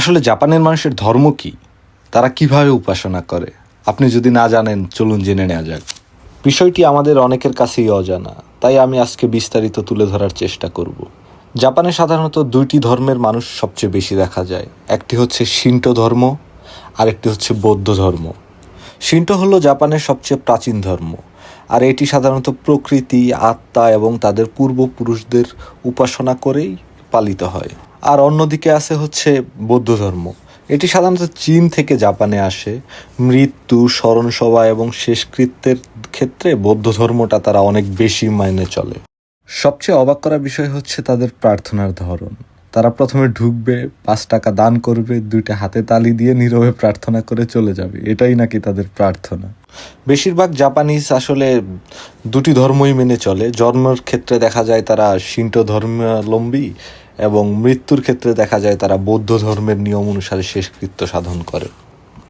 আসলে জাপানের মানুষের ধর্ম কি? তারা কীভাবে উপাসনা করে? আপনি যদি না জানেন, চলুন জেনে নেওয়া যাক। বিষয়টি আমাদের অনেকের কাছেই অজানা, তাই আমি আজকে বিস্তারিত তুলে ধরার চেষ্টা করব। জাপানে সাধারণত দুইটি ধর্মের মানুষ সবচেয়ে বেশি দেখা যায়। একটি হচ্ছে শিন্টো ধর্ম, আরেকটি হচ্ছে বৌদ্ধ ধর্ম। শিন্টো হলো জাপানের সবচেয়ে প্রাচীন ধর্ম, আর এটি সাধারণত প্রকৃতি, আত্মা এবং তাদের পূর্বপুরুষদের উপাসনা করেই পালিত হয়। আর অন্যদিকে আছে হচ্ছে বৌদ্ধ ধর্ম। এটি সাধারণত চীন থেকে জাপানে আসে। মৃত্যু, স্মরণসভা এবং শেষকৃত্যের ক্ষেত্রে বৌদ্ধ ধর্মটা তারা অনেক বেশি মাইনে চলে। সবচেয়ে অবাক করা বিষয় হচ্ছে তাদের প্রার্থনার ধরন। তারা প্রথমে ঢুকবে, পাঁচ টাকা দান করবে, দুইটা হাতে তালি দিয়ে নীরবে প্রার্থনা করে চলে যাবে। এটাই নাকি তাদের প্রার্থনা। বেশিরভাগ জাপানিজ আসলে দুটি ধর্মই মেনে চলে। জন্মের ক্ষেত্রে দেখা যায় তারা শিন্টো ধর্মাবলম্বী এবং মৃত্যুর ক্ষেত্রে দেখা যায় তারা বৌদ্ধ ধর্মের নিয়ম অনুসারে শেষকৃত্য সাধন করে।